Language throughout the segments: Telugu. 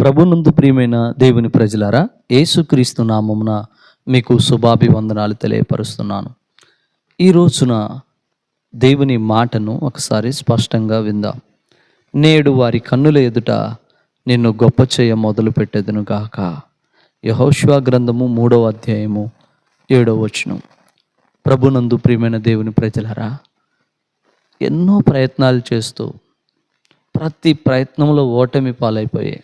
ప్రభునందు ప్రియమైన దేవుని ప్రజలారా యేసుక్రీస్తు నామమున మీకు శుభాభివందనాలు తెలియపరుస్తున్నాను. ఈ రోజున దేవుని మాటను ఒకసారి స్పష్టంగా విందాం. నేడు వారి కన్నుల ఎదుట నిన్ను గొప్ప చేయ మొదలు పెట్టేదను గాక. యహోష్వా గ్రంథము మూడవ అధ్యాయము ఏడవ వచనం. ప్రభునందు ప్రియమైన దేవుని ప్రజలారా ఎన్నో ప్రయత్నాలు చేస్తూ ప్రతి ప్రయత్నంలో ఓటమి పాలైపోయాయి.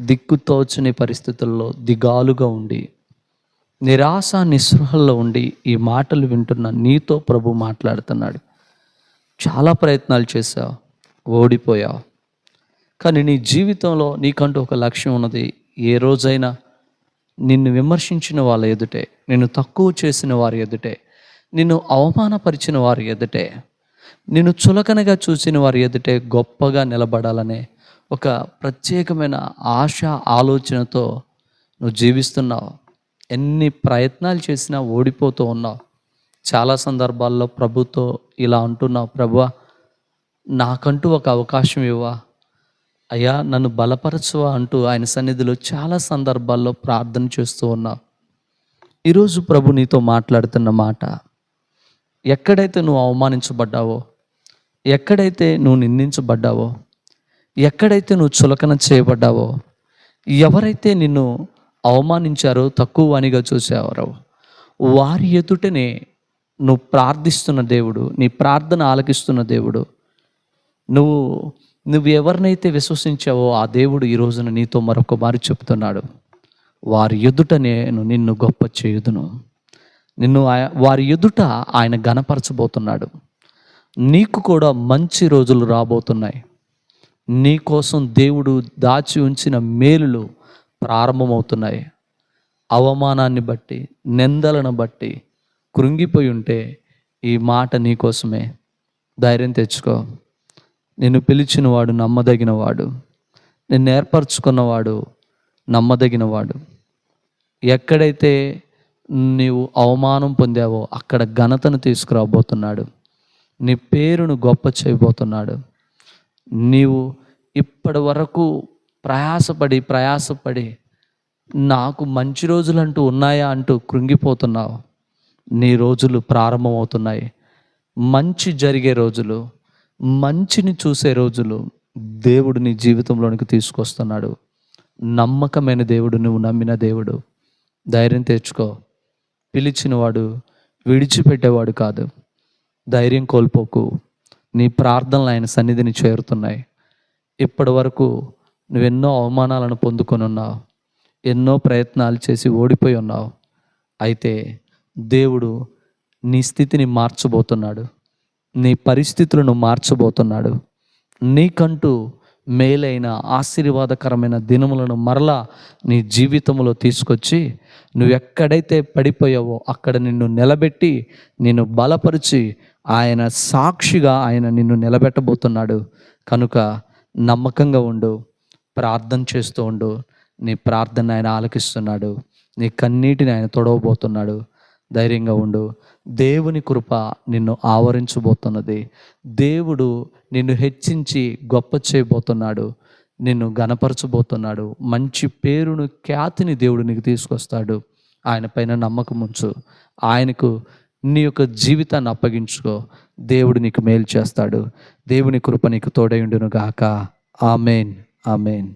దిక్కుతోచని పరిస్థితుల్లో దిగాలుగా ఉండి నిరాశ నిస్పృహల్లో ఉండి ఈ మాటలు వింటున్న నీతో ప్రభు మాట్లాడుతున్నాడు. చాలా ప్రయత్నాలు చేశావు ఓడిపోయావు కానీ నీ జీవితంలో నీకంటూ ఒక లక్ష్యం ఉన్నది ఏ రోజైనా నిన్ను విమర్శించిన వాళ్ళ ఎదుటే నిన్ను తక్కువ చేసిన వారి ఎదుటే నిన్ను అవమానపరిచిన వారి ఎదుటే నిన్ను చులకనగా చూసిన వారి ఎదుటే గొప్పగా నిలబడాలనే ఒక ప్రత్యేకమైన ఆశ ఆలోచనతో నువ్వు జీవిస్తున్నావు. ఎన్ని ప్రయత్నాలు చేసినా ఓడిపోతూ ఉన్నావు. చాలా సందర్భాల్లో ప్రభుతో ఇలా అంటున్నావు ప్రభు నాకంటూ ఒక అవకాశం ఇవ్వా అయ్యా నన్ను బలపరచువా? అంటూ ఆయన సన్నిధిలో చాలా సందర్భాల్లో ప్రార్థన చేస్తూ ఉన్నావు. ఈరోజు ప్రభు నీతో మాట్లాడుతున్న మాట ఎక్కడైతే నువ్వు అవమానించబడ్డావో ఎక్కడైతే నువ్వు నిందించబడ్డావో ఎక్కడైతే నువ్వు చులకన చేయబడ్డావో ఎవరైతే నిన్ను అవమానించారో తక్కువ అనిగా చూసేవారో వారి ఎదుటనే నువ్వు ప్రార్థిస్తున్న దేవుడు నీ ప్రార్థన ఆలకిస్తున్న దేవుడు నువ్వు నువ్వు ఎవరినైతే విశ్వసించావో ఆ దేవుడు ఈ రోజున నీతో మరొక మారి చెప్తున్నాడు. వారి ఎదుట నేను నిన్ను గొప్ప చేయుదును. నిన్ను వారి ఎదుట ఆయన గనపరచబోతున్నాడు నీకు కూడా మంచి రోజులు రాబోతున్నాయి. నీ కోసం దేవుడు దాచి ఉంచిన మేలులు ప్రారంభమవుతున్నాయి. అవమానాన్ని బట్టి నిందలను బట్టి కృంగిపోయి ఉంటే ఈ మాట నీకోసమే ధైర్యం తెచ్చుకో. నిన్ను పిలిచినవాడు నమ్మదగినవాడు. నిన్ను ఏర్పరచుకున్నవాడు నమ్మదగినవాడు. ఎక్కడైతే నీవు అవమానం పొందావో అక్కడ ఘనతను తీసుకురాబోతున్నాడు. నీ పేరును గొప్ప చేయబోతున్నాడు. నీవు ఇప్పటి వరకు ప్రయాసపడి ప్రయాసపడి నాకు మంచి రోజులు అంటూ ఉన్నాయా అంటూ కృంగిపోతున్నావు. నీ రోజులు ప్రారంభమవుతున్నాయి. మంచి జరిగే రోజులు మంచిని చూసే రోజులు దేవుడు నీ జీవితంలోనికి తీసుకొస్తున్నాడు. నమ్మకమైన దేవుడు నువ్వు నమ్మిన దేవుడు. ధైర్యం తెచ్చుకో. పిలిచినవాడు విడిచిపెట్టేవాడు కాదు. ధైర్యం కోల్పోకు. నీ ప్రార్థనలు ఆయన సన్నిధిని చేరుతున్నాయి. ఇప్పటి వరకు నువ్వెన్నో అవమానాలను పొందుకొని ఉన్నావు. ఎన్నో ప్రయత్నాలు చేసి ఓడిపోయి ఉన్నావు. అయితే దేవుడు నీ స్థితిని మార్చబోతున్నాడు. నీ పరిస్థితులను మార్చబోతున్నాడు. నీకంటూ మేలైన ఆశీర్వాదకరమైన దినములను మరలా నీ జీవితంలో తీసుకొచ్చి నువ్వు ఎక్కడైతే పడిపోయావో అక్కడ నిన్ను నిలబెట్టి నిన్ను బలపరిచి ఆయన సాక్షిగా ఆయన నిన్ను నిలబెట్టబోతున్నాడు. కనుక నమ్మకంగా ఉండు ప్రార్థన చేస్తూ ఉండు. నీ ప్రార్థన ఆయన ఆలకిస్తున్నాడు. నీ కన్నీటిని ఆయన తొడవబోతున్నాడు. ధైర్యంగా ఉండు. దేవుని కృప నిన్ను ఆవరించబోతున్నది. దేవుడు నిన్ను హెచ్చించి గొప్ప చేయబోతున్నాడు. నిన్ను గనపరచబోతున్నాడు మంచి పేరును ఖ్యాతిని దేవుడు నీకు తీసుకొస్తాడు. ఆయన పైన నమ్మకం ఉంచు. ఆయనకు నీ యొక్క జీవితాన్ని అప్పగించుకో. దేవుడు నీకు మేలు చేస్తాడు. దేవుని కృప నీకు తోడయుండును గాక ఆమెన్. ఆమెన్.